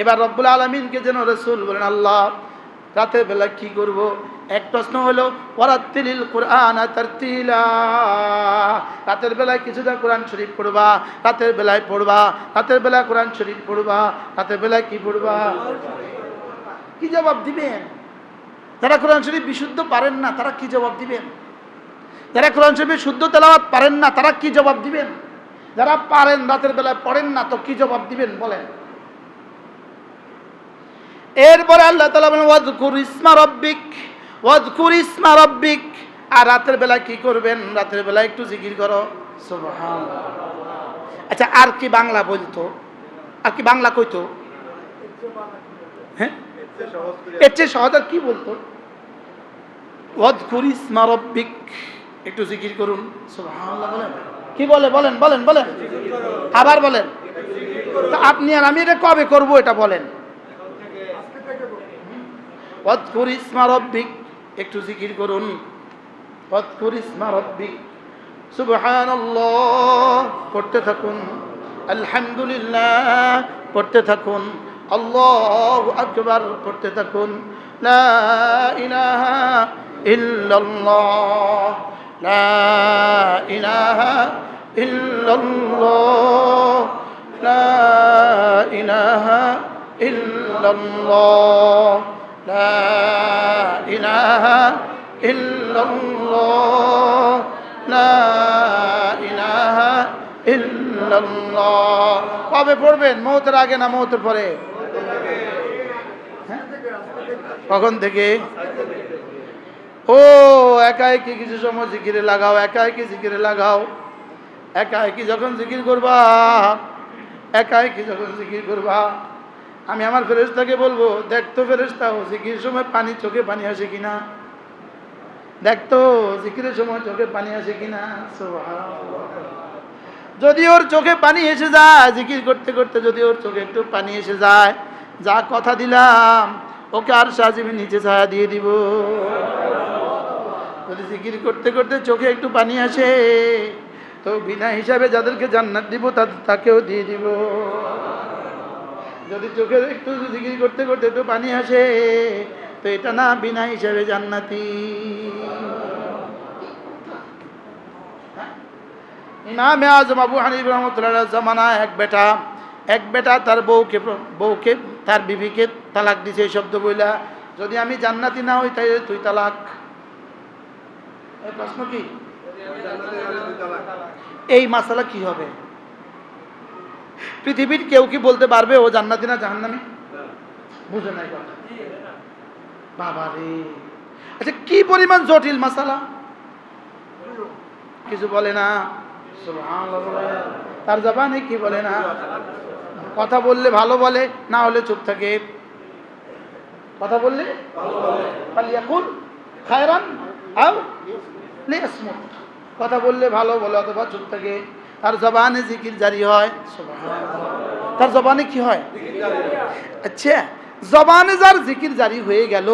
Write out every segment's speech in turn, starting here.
এবার রব্বুল আলমিনকে যেন রসুল বলেন, আল্লাহ রাতের বেলা কি করব? এক প্রশ্ন হলো ওরাত্তিলিল কোরআন রাতের বেলায় কিছুটা কোরআন শরীফ পড়বা, রাতের বেলায় পড়বা, রাতের বেলায় কোরআন শরীফ পড়বা, রাতের বেলায় কি পড়বা? কি জবাব দিবেন? যারা কোরআন শরীফ বিশুদ্ধ পারেন না, তারা কি জবাব দিবেন? যারা কোরআন শরীফের শুদ্ধ তেলাওয়াত পারেন না, তারা কি জবাব দিবেন? যারা পারেন, রাতের বেলায় পড়েন না, তো কি জবাব দিবেন? বলেন। এরপরে আল্লাহ তালা বলেন ওয়াজকুর ইসমা রব্বিক ওয়াজকুর ইসমা রব্বিক। আর রাতের বেলা কি করবেন? রাতের বেলা একটু জিকির করো। আচ্ছা আর কি বাংলা বলতো? আর কি বাংলা কইতো? হ্যাঁ? এর চেয়ে সহজ আর কি বলতো? ওয়াজকুর ইসমা রব্বিক। একটু জিকির করুন। বলেন। কি বলে? বলেন বলেন বলেন। আবার বলেন। তা আপনি আর আমি এটা কবে করব এটা বলেন। ওয়াজকুর ইসমা রব্বিক, একটু জিকির করুন। ওয়াজকুর ইসমা রব্বিক, সুবহানাল্লাহ, পড়তে থাকুন। আলহামদুলিল্লাহ, পড়তে থাকুন। আল্লাহু আকবার, পড়তে থাকুন। লা ইলাহা ইল্লাল্লাহ, লা ইলাহা ইল্লাল্লাহ, লা ইলাহা ইল্লাল্লাহ। لا إله إلا الله لا إله إلا الله কবে পড়বেন মৌতের আগে না মৌতের পরে হ্যাঁ? কখন থেকে ও একা একই কিছু সময় জিকিরে লাগাও একা একই জিকিরে লাগাও একা একই যখন জিকির করবা একা একই যখন জিকির করবা আমি আমার ফেরেস্তাকে বলব দেখতো ফেরেস্তা ও জিকির সময় পানি চোখে পানি আসে কিনা? দেখতো জিকিরের সময় চোখে পানি আসে কিনা। যদি ওর চোখে পানি এসে যায়, জিকির করতে করতে যদি ওর চোখে একটু পানি এসে যায়, যা কথা দিলাম, ওকে আর সাজিবি নিচে ছায়া দিয়ে দিব। যদি জিকির করতে করতে চোখে একটু পানি আসে, তো বিনা হিসাবে যাদেরকে জান্নাত দিব তাকেও দিয়ে দিব। যদি চোখে একটু জিকির করতে করতে একটু পানি আসে, তো এটা না বিনা হিসাবে জান্নাতি। ইমামে আজম আবু হানিফ রহমতুল্লাহ জামানা এক বেটা এক বেটা তার বউকে বউকে, তার বিবিকে তালাক দিছে, এই শব্দ বইলা, যদি আমি জান্নাতি না হই তাই তুই তালাক? প্রশ্ন কি? এই মাসালা কি হবে? পৃথিবীর কেউ কি বলতে পারবে, ও জান্নাতি না জাহান্নামি? বুঝে নাই বাবা রে আচ্ছা কি পরিমাণ জটিল মাসালা? কিছু বলে না। তার জবানে কি বলে না? কথা বললে ভালো বলে, না হলে চুপ থাকে। কথা বললে? ফালিয়াকুল খায়রান কথা বললে ভালো বলে, অথবা চুপ থাকে। তার জবানে জিকির জারি হয়। তার জবানে কি হয়? আচ্ছা জবানে যার জিকির জারি হয়ে গেল,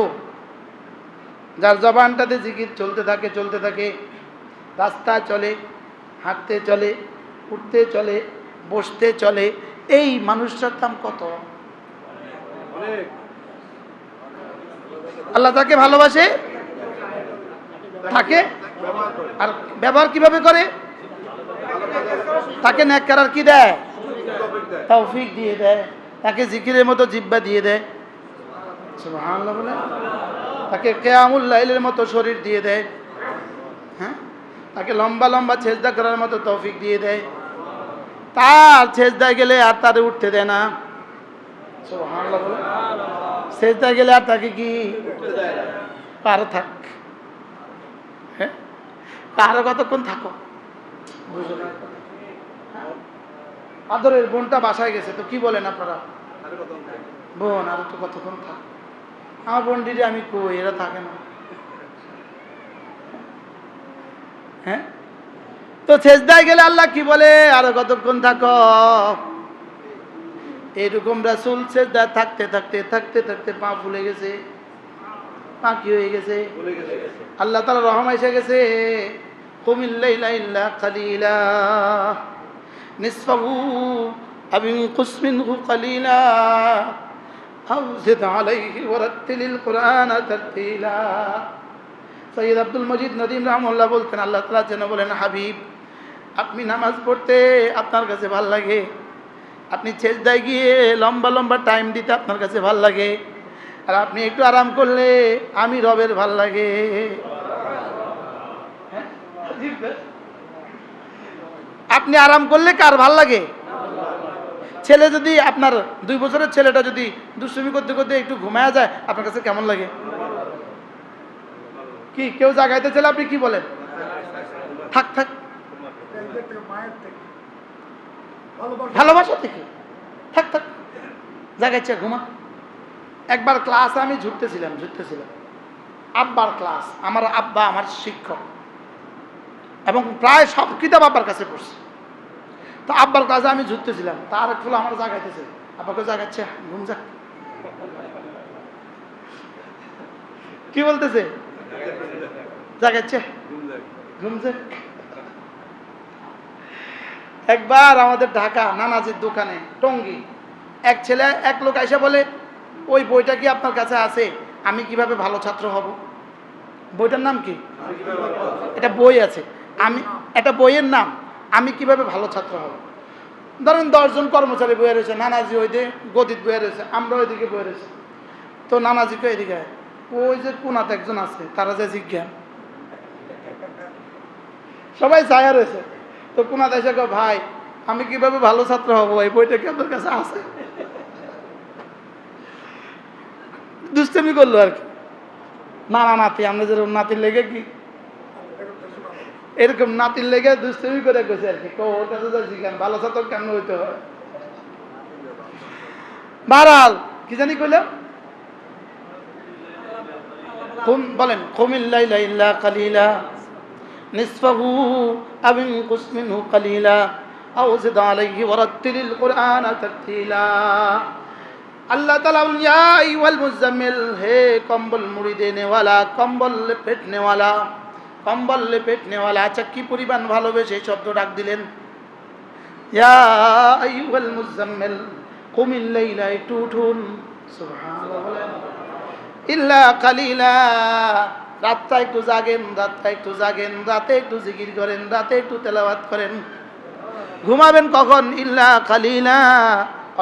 যার জবানটাতে জিকির চলতে থাকে চলতে থাকে, রাস্তা চলে, হাঁটতে চলে, উঠতে চলে, বসতে চলে, এই মানুষটার দাম কত? আল্লাহ তাকে ভালোবাসে? থাকে? আর ব্যবহার কীভাবে করে? তাকে ন্যাক্কার কি দেয়? তৌফিক দিয়ে দেয়। তাকে জিকিরের মতো জিব্বা দিয়ে দেয়। বলে। তাকে কেয়ামুল লাইলের মতো শরীর দিয়ে দেয়। হ্যাঁ? তাকে লম্বা লম্বা ছেজদা করার মতো তৌফিক দিয়ে দেয়। তার ছেজদায় গেলে আর তারে উঠতে দেয় না। ছেজদায় গেলে আর তাকে কি? পারো থাক। হ্যাঁ? কারও কতক্ষণ থাকো? বুঝো না। হ্যাঁ? আদরের বোনটা বাসায় গেছে তো কি বলেন আপনারা? বোন আর তো কতক্ষণ থাক? আমার বোন দিদি আমি কই? এরা থাকে না। হ্যাঁ? তো শেষদায় গেলে আল্লাহ কি বলে? আরও কতক্ষণ থাকো? এরকম রাসুল শেষদা থাকতে থাকতে থাকতে থাকতে পা ফুলে গেছে। পা কি হয়ে গেছে? আল্লাহ তালা রহম এসে গেছে। কুমিল্লাইলা ইল্লা কালিলা নিসফাহু আবিন কুসমিনহু কালিলা أو زد عليه ورتل القرآن ترتيلا সৈয়দ আব্দুল মজিদ নদীম রহমুল্লাহ বলতেন আল্লাহ তালা যেন বলেন হাবিব আপনি নামাজ পড়তে আপনার কাছে ভাল লাগে আপনি চেষ্টায় গিয়ে লম্বা লম্বা টাইম দিতে আপনার কাছে ভাল লাগে আর আপনি একটু আরাম করলে আমি রবের ভাল লাগে হ্যাঁ? আপনি আরাম করলে কার ভালো লাগে? ছেলে যদি আপনার দুই বছরের ছেলেটা যদি দুষ্টুমি করতে করতে একটু ঘুমায়া যায়, আপনার কাছে কেমন লাগে? কি, কেউ জাগাইতে ছেলে আপনি কি বলেন? থাক থাক। ভালোবাসা থেকে? থাক থাক। জাগাইছে, ঘুমা। একবার ক্লাসে আমি ঝুঁকতেছিলাম ঝুঁকতেছিলাম আব্বার ক্লাস, আমার আব্বা আমার শিক্ষক। এবং প্রায় সব কিতাব আব্বার কাছে পড়ছে। তো আব্বার ক্লাসে আমি ঝুঁকতেছিলাম তার একটু আমার জাগাইতেছে। আব্বাকে জাগাচ্ছে ঘুম যাক। কি বলতেছে? জাগাচ্ছে ঘুম যাক। একবার আমাদের ঢাকা নানাজির দোকানে টঙ্গি এক ছেলে এক লোক এসে বলে ওই বইটা কি আপনার কাছে আছে? আমি কীভাবে ভালো ছাত্র হব? বইটার নাম কি? এটা বই আছে। আমি এটা বইয়ের নাম আমি কীভাবে ভালো ছাত্র হব? ধরেন দশজন কর্মচারী বয়ে রয়েছে, নানাজি ওইদিকে গদিত বয়ে রয়েছে, আমরা ওইদিকে বয়ে রয়েছে। তো নানাজিকে এদিকে। ওই যে কোনাতে একজন আছে, তারা যে জিজ্ঞান। সবাই ছায়া রয়েছে। তো কোনাতে এসে ভাই, আমি কীভাবে ভালো ছাত্র হব? এই বইটা কি আপনার কাছে আছে? দুষ্টামি করল আর কি। না না নাতি, আমরা যেরকম নাতির লেগে কি এরকম নাতির লেগে দুষ্টামি করে গেছে আর কি। ওর কাছে যা জিজ্ঞান ভালো ছাত্র কেমন হইতে হয়? বারাল কি জানি কইলাম কুম বলেন কালিলা নিসফাহু আও ইনকুস মিনহু কালিলা কুরআনা আল্লাহ তাআলা বলেন, ইয়া আইয়ুহাল মুজাম্মিল হে কম্বল মুড়ি দেনেওয়ালা কম্বল কম্বল পেটনেওয়ালা আচ্ছা কি পরিমাণ ভালোবেসে শব্দ ডাক দিলেন। ইয়া মুজাম্মিল একটু উঠুন ইল্লা কালিলা রাতটা একটু জাগেন রাতটা একটু জাগেন, রাতে একটু জিকির করেন, রাতে একটু তেলাওয়াত করেন। ঘুমাবেন কখন? ইল্লা কালিলা,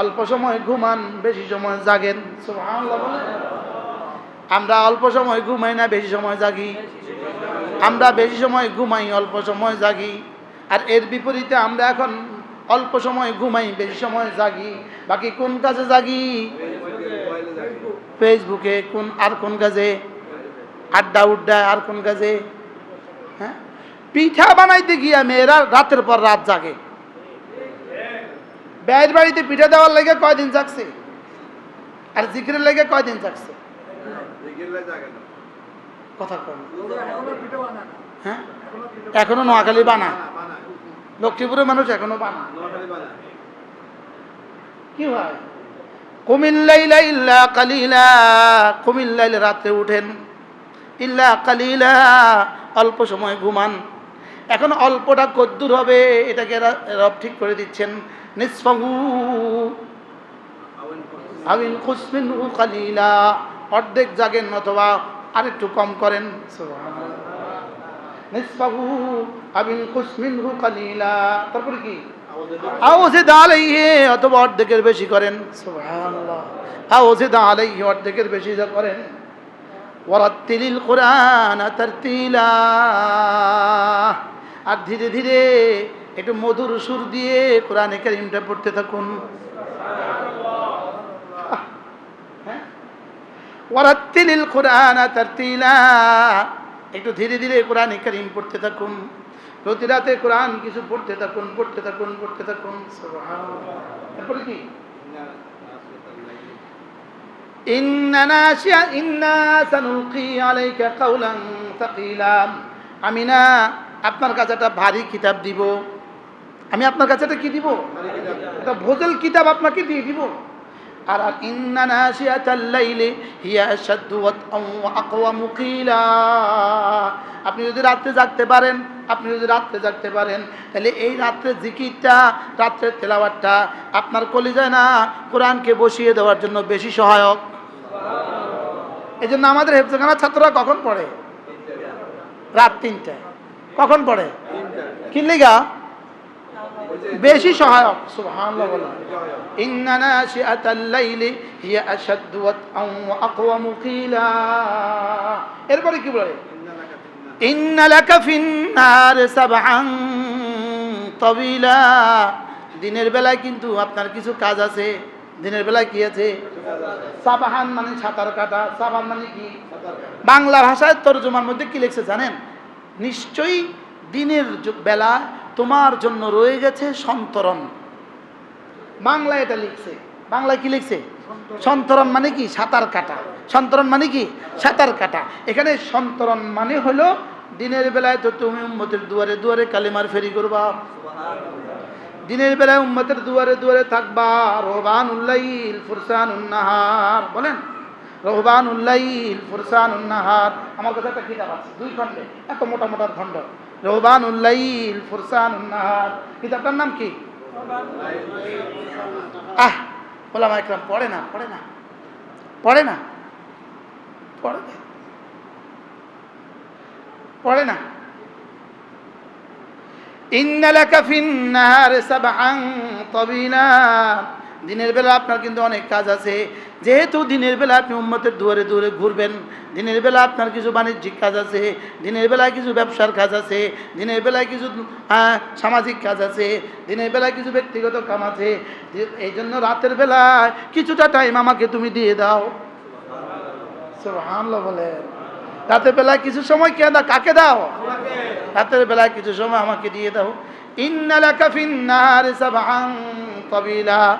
অল্প সময় ঘুমান, বেশি সময় জাগেন। আমরা অল্প সময় ঘুমাই না, বেশি সময় জাগি। আমরা বেশি সময় ঘুমাই, অল্প সময় জাগি। আর এর বিপরীতে আমরা এখন অল্প সময় ঘুমাই, বেশি সময় জাগি। বাকি কোন কাজে জাগি? ফেসবুকে কোন, আর কোন কাজে? আড্ডা উড্ডা, আর কোন কাজে? হ্যাঁ? পিঠা বানাইতে গিয়া মেয়েরা রাতের পর রাত জাগে। ব্যয়ের বাড়িতে পিঠা দেওয়ার লেগে কয়দিন জাগছে? আর জিকিরের লেগে কয়দিন জাগছে? কথা কম। হ্যাঁ? এখনও নোয়াখালী বানা। লক্ষ্মীপুরের মানুষ এখনও বানা। কি হয় কুমিল্লাইলা ইল্লা কালিলা কুমিল্লাইলে রাত্রে উঠেন। ইল্লা কালিলা অল্প সময় ঘুমান। এখন অল্পটা কদ্দুর হবে এটাকে রব ঠিক করে দিচ্ছেন। নিসফাহু। আবিন কুসমিনহু কালিলা। অর্ধেক জাগেন অথবা আরেকটু কম করেন। তারপরে কি? অর্ধেকের বেশি করেন। অর্ধেকের বেশি করেন। আর ধীরে ধীরে একটু মধুর সুর দিয়ে কোরআনে কারীমটা পড়তে থাকুন হ্যাঁ? ওয়ারাত্তিলিল কুরআন তারতিলা। একটু ধীরে ধীরে কোরআন কারীম পড়তে থাকুন। প্রতি রাতে কোরআন কিছু পড়তে থাকুন পড়তে থাকুন পড়তে থাকুন। তারপরে কি? আমি না আপনার কাছে একটা ভারী কিতাব দিব। আমি আপনার কাছে একটা কি দিব? একটা ভোজেল কিতাব আপনাকে দিয়ে দিব। আর হিয়া আপনি যদি রাত্রে জাগতে পারেন, আপনি যদি রাত্রে জাগতে পারেন, তাহলে এই রাত্রে জিকিরটা, রাত্রের তেলাওয়াতটা আপনার কলিজায় না, কোরআনকে বসিয়ে দেওয়ার জন্য বেশি সহায়ক। এই জন্য আমাদের হেফজখানার ছাত্ররা কখন পড়ে? রাত তিনটায়। কখন পড়ে? কি লিগা বেশি সহায়ক হিয়া এরপরে কি বলে? দিনের বেলায় কিন্তু আপনার কিছু কাজ আছে। দিনের বেলায় কি আছে? সাবাহান মানে সাঁতার কাটা। সাবান মানে কি? বাংলা ভাষায় তর্জমার মধ্যে কি লিখছে জানেন? নিশ্চয়ই দিনের বেলা তোমার জন্য রয়ে গেছে সন্তরণ। বাংলায় এটা লিখছে। বাংলায় কি লিখছে? সন্তরণ। মানে কি? সাঁতার কাটা। সন্তরণ মানে কি? সাঁতার কাটা। এখানে সন্তরণ মানে হলো দিনের বেলায় তো তুমি উম্মতের দুয়ারে দুয়ারে কালিমার ফেরি করবা। দিনের বেলায় উম্মতের দুয়ারে দুয়ারে থাকবা। রোহবান উল্লাইল ফুরসান উন্নাহার বলেন? রোহবান উল্লাইল ফুরসান উন্নাহার আমার কাছে একটা কিতাব আছে দুই খণ্ডে। এত মোটা মোটা খণ্ড। রহবান উল্লাইল ফুরসান উন্নাহার কিতাবটার নাম কি? আহ বললাম একরাম পড়ে না পড়ে না পড়ে না পড়ে না পড়ে না। ইন্নালাকা ফিন্নাহার সাবআন তাবিলা দিনের বেলা আপনার কিন্তু অনেক কাজ আছে। যেহেতু দিনের বেলা আপনি উম্মতের দুয়ারে দুয়ারে ঘুরবেন দিনের বেলা আপনার কিছু বাণিজ্যিক কাজ আছে দিনের বেলায় কিছু ব্যবসার কাজ আছে দিনের বেলায় কিছু আহ, সামাজিক কাজ আছে দিনের বেলায় কিছু ব্যক্তিগত কাম আছে এই জন্য রাতের বেলায় কিছুটা টাইম আমাকে তুমি দিয়ে দাও। সুবহানাল্লাহ বলে রাতের বেলায় কিছু সময় কে দাও? কাকে দাও? রাতের বেলায় কিছু সময় আমাকে দিয়ে দাও। ইন্নালাকা ফিন্নার সাবআন তাবিলা